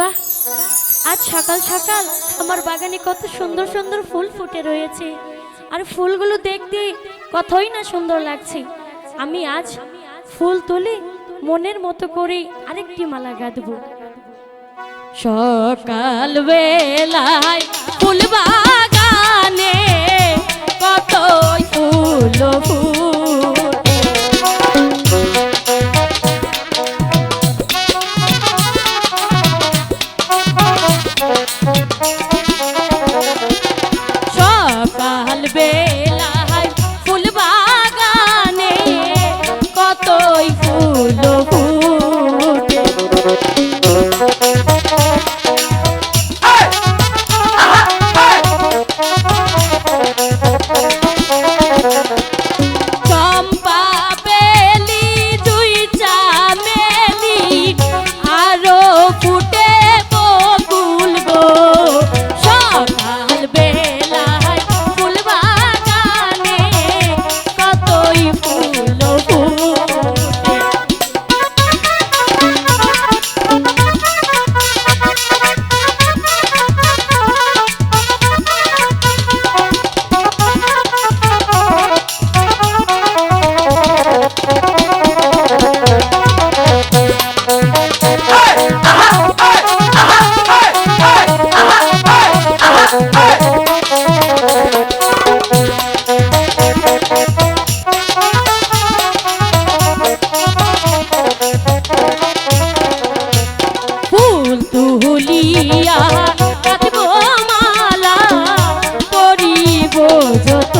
বাহ, আজ সকাল সকাল আমার বাগানে কত সুন্দর সুন্দর ফুল ফুটে রয়েছে। আর ফুলগুলো দেখতে কতই না সুন্দর লাগছে। আমি আজ ফুল তুলে মনের মতো করে আরেকটি মালা গাঁথবো সকাল বেলায় ফুল যত